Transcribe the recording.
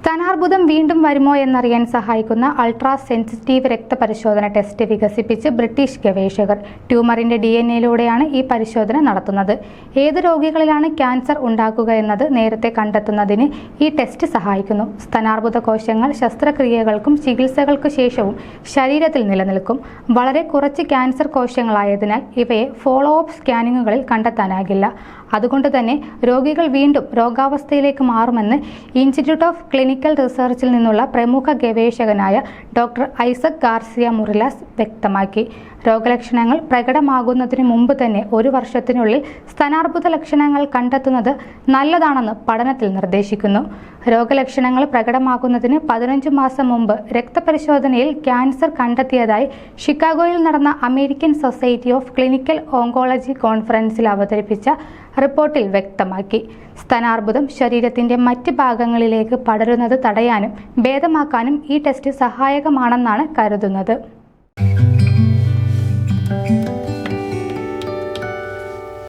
സ്ഥാനാർബുദം വീണ്ടും വരുമോ എന്നറിയാൻ സഹായിക്കുന്ന അൾട്രാ സെൻസിറ്റീവ് രക്തപരിശോധന ടെസ്റ്റ് വികസിപ്പിച്ച് ബ്രിട്ടീഷ് ഗവേഷകർ ട്യൂമറിന്റെ ഡി എൻ എയിലൂടെയാണ് ഈ പരിശോധന നടത്തുന്നത്. ഏത് രോഗികളിലാണ് ക്യാൻസർ ഉണ്ടാക്കുക എന്നത് നേരത്തെ കണ്ടെത്തുന്നതിന് ഈ ടെസ്റ്റ് സഹായിക്കുന്നു. സ്തനാർബുദ കോശങ്ങൾ ശസ്ത്രക്രിയകൾക്കും ചികിത്സകൾക്ക് ശേഷവും ശരീരത്തിൽ നിലനിൽക്കും. വളരെ കുറച്ച് ക്യാൻസർ കോശങ്ങളായതിനാൽ ഇവയെ ഫോളോ അപ്പ് സ്കാനിങ്ങുകളിൽ കണ്ടെത്താനാകില്ല. അതുകൊണ്ട് തന്നെ രോഗികൾ വീണ്ടും രോഗാവസ്ഥയിലേക്ക് മാറുമെന്ന് ഇൻസ്റ്റിറ്റ്യൂട്ട് ഓഫ് ക്ലിനിക്കൽ റിസർച്ചിൽ നിന്നുള്ള പ്രമുഖ ഗവേഷകനായ ഡോക്ടർ ഐസക് ഗാർസിയ മുറിലാസ് വ്യക്തമാക്കി. രോഗലക്ഷണങ്ങൾ പ്രകടമാകുന്നതിന് മുമ്പ് തന്നെ ഒരു വർഷത്തിനുള്ളിൽ സ്ഥാനാർബുദ ലക്ഷണങ്ങൾ കണ്ടെത്തുന്നത് നല്ലതാണെന്ന് പഠനത്തിൽ നിർദ്ദേശിക്കുന്നു. രോഗലക്ഷണങ്ങൾ പ്രകടമാകുന്നതിന് പതിനഞ്ച് മാസം മുമ്പ് രക്തപരിശോധനയിൽ ക്യാൻസർ കണ്ടെത്തിയതായി ഷിക്കാഗോയിൽ നടന്ന American Society of Clinical Oncology കോൺഫറൻസിൽ അവതരിപ്പിച്ച റിപ്പോർട്ടിൽ വ്യക്തമാക്കി. സ്തനാർബുദം ശരീരത്തിന്റെ മറ്റ് ഭാഗങ്ങളിലേക്ക് പടരുന്നത് തടയാനും ഭേദമാക്കാനും ഈ ടെസ്റ്റ് സഹായകമാണെന്നാണ് കരുതുന്നത്.